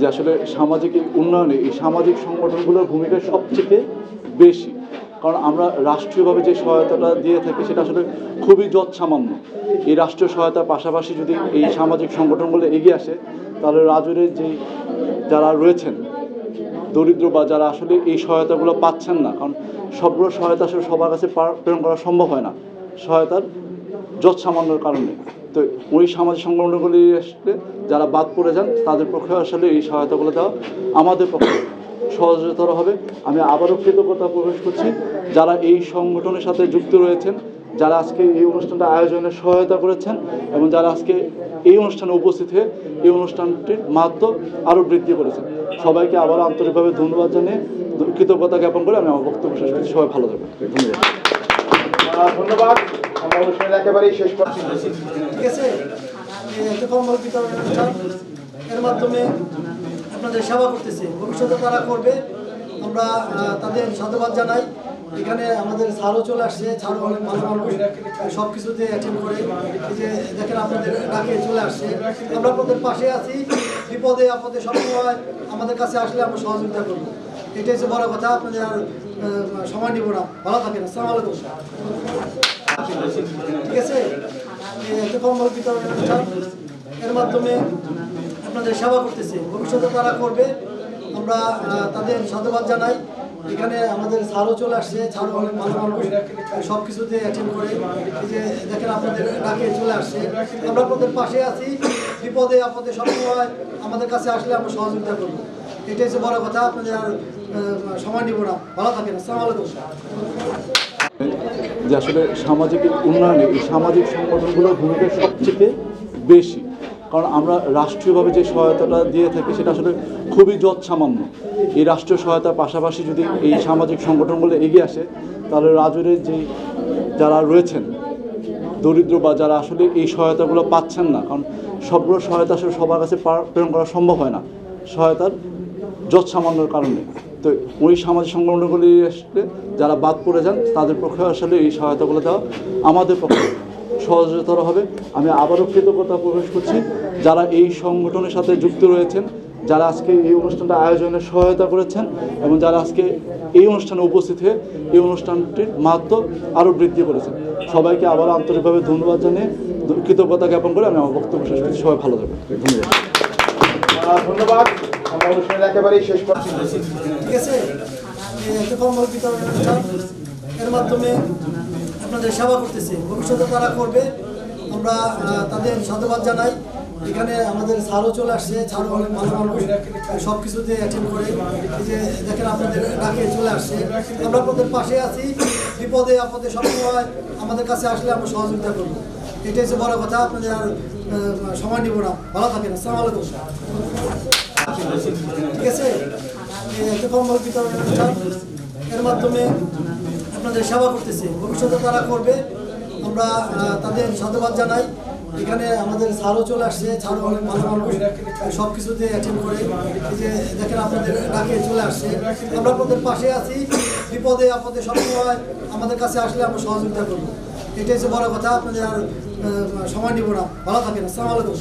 যে আসলে সামাজিক উন্নয়নে, এই সামাজিক সংগঠনগুলোর ভূমিকা সবচেয়ে বেশি। কারণ আমরা রাষ্ট্রীয়ভাবে যে সহায়তাটা দিয়ে থাকি, সেটা আসলে খুবই যৎসামান্য। এই রাষ্ট্রীয় সহায়তার পাশাপাশি যদি এই সামাজিক সংগঠনগুলো এগিয়ে আসে, তাহলে রাজুরে যে যারা রয়েছেন, দরিদ্র বা যারা আসলে এই সহায়তাগুলো পাচ্ছেন না, কারণ সবগুলো সহায়তা আসলে সবার কাছে প্রেরণ করা সম্ভব হয় না। সহায়তার যৎ সামান্যর কারণে। তো ওই সামাজিক সংগঠনগুলি আসলে যারা বাদ পড়ে যান, তাদের পক্ষে আসলে এই সহায়তাগুলো দেওয়া আমাদের পক্ষে সহজতর হবে। আমি আবারও কৃতজ্ঞতা প্রকাশ করছি যারা এই সংগঠনের সাথে যুক্ত রয়েছেন, যারা আজকে এই অনুষ্ঠানটা আয়োজনে সহায়তা করেছেন এবং যারা আজকে এই অনুষ্ঠানে উপস্থিত হয়ে এই অনুষ্ঠানটির মাহাত্ম আরও বৃদ্ধি করেছেন। সবাইকে আবার আন্তরিকভাবে ধন্যবাদ জানিয়ে কৃতজ্ঞতা জ্ঞাপন করে আমি আমার বক্তব্য শেষ করছি। সবাই ভালো থাকবেন। ধন্যবাদ। এর মাধ্যমে সেবা ভবিষ্যতে তারা করবে। আমরা তাদের জানাই। এখানে আমাদের ছাড়ও চলে আসছে। মানুষ। অ্যাটেন্ড করে। যে দেখেন আপনাদের চলে আসছে। আমরা পাশে আছি। বিপদে সবসময় আমাদের কাছে আসলে আমরা সহযোগিতা করব। এটাই হচ্ছে বড় কথা, আপনাদের আর সময় নিব না। ভালো থাকেন, আসসালামু আলাইকুম। ঠিক আছে? কম্বল বিতরণ এর মাধ্যমে আপনাদের সেবা করতেছে। ভবিষ্যতে তারা করবে। আমরা তাদের সাধুবাদ জানাই। এখানে আমাদের ছাড়ও চলে আসছে ছাড়ও অনেক মানুষ। সব কিছুতে অ্যাটেন্ড করে যে, দেখেন আপনাদের ডাকে চলে আসছে। আমরা আপনাদের পাশে আছি। বিপদে আপদে সবসময় আমাদের কাছে আসলে আমরা সহযোগিতা করব। এটাই হচ্ছে বড় কথা, আপনাদের আর সময় নিব না। ভালো থাকেন, আসসালামু আলাইকুম। যে আসলে সামাজিক উন্নয়নে এই সামাজিক সংগঠনগুলোর ভূমিকা সবচেয়ে বেশি। কারণ আমরা রাষ্ট্রীয়ভাবে যে সহায়তাটা দিয়ে থাকি, সেটা আসলে খুবই যৎসামান্য। এই রাষ্ট্রীয় সহায়তার পাশাপাশি যদি এই সামাজিক সংগঠনগুলো এগিয়ে আসে, তাহলে রাজুরের যে যারা রয়েছেন, দরিদ্র বা যারা আসলে এই সহায়তাগুলো পাচ্ছেন না, কারণ সবগুলো সহায়তা আসলে সবার কাছে প্রেরণ করা সম্ভব হয় না। সহায়তার যৎ সামান্যর কারণে। তো ওই সামাজিক সংগঠনগুলি আসলে যারা বাদ পড়ে যান, তাদের পক্ষে আসলে এই সহায়তাগুলো দেওয়া আমাদের পক্ষে সহজতর হবে। আমি আবারও কৃতজ্ঞতা প্রকাশ করছি যারা এই সংগঠনের সাথে যুক্ত রয়েছেন, যারা আজকে এই অনুষ্ঠানটা আয়োজনে সহায়তা করেছেন এবং যারা আজকে এই অনুষ্ঠানে উপস্থিত হয়ে এই অনুষ্ঠানটির মাহাত্ম আরও বৃদ্ধি করেছেন। সবাইকে আবার আন্তরিকভাবে ধন্যবাদ জানিয়ে কৃতজ্ঞতা জ্ঞাপন করে আমি আমার বক্তব্য শেষ করছি। সবাই ভালো থাকবেন। ধন্যবাদ। ধন্যবাদ। আমরা অনুষ্ঠানের একেবারেই শেষ করছি। ঠিক আছে? এর মাধ্যমে আপনাদের সেবা করতেছে। ভবিষ্যতে তারা করবে। আমরা তাদের সাধুবাদ জানাই। এখানে আমাদের ছাড়ও চলে আসছে। ছাড়ও অনেক ভালো মানুষ। সব কিছুতে অ্যাটেন্ড করে যে দেখেন আপনাদের ডাকে চলে আসছে। আমরা আপনাদের পাশে আছি। বিপদে আপদে সবসময় আমাদের কাছে আসলে আমরা সহযোগিতা করব। এটাই হচ্ছে বড় কথা। আপনাদের আর সময় নিব না। ভালো থাকেন, আসসালামু আলাইকুম। ঠিক আছে? একটা কম্বল বিতরণ এর মাধ্যমে আপনাদের সেবা করতেছে। ভবিষ্যতে তারা করবে। আমরা তাদের সাধুবাদ জানাই। এখানে আমাদের ছাড়ও চলে আসছে। ছাড়ও অনেক ভালো মানুষ। সব কিছুতে অ্যাটেন্ড করে যে দেখেন আপনাদের ডাকে চলে আসছে। আমরা আপনাদের পাশে আছি। বিপদে আপদে সবসময় আমাদের কাছে আসলে আমরা সহযোগিতা করব। এটাই হচ্ছে বড় কথা। আপনাদের আর সময় নিব না ভালো থাকেন আসসালামু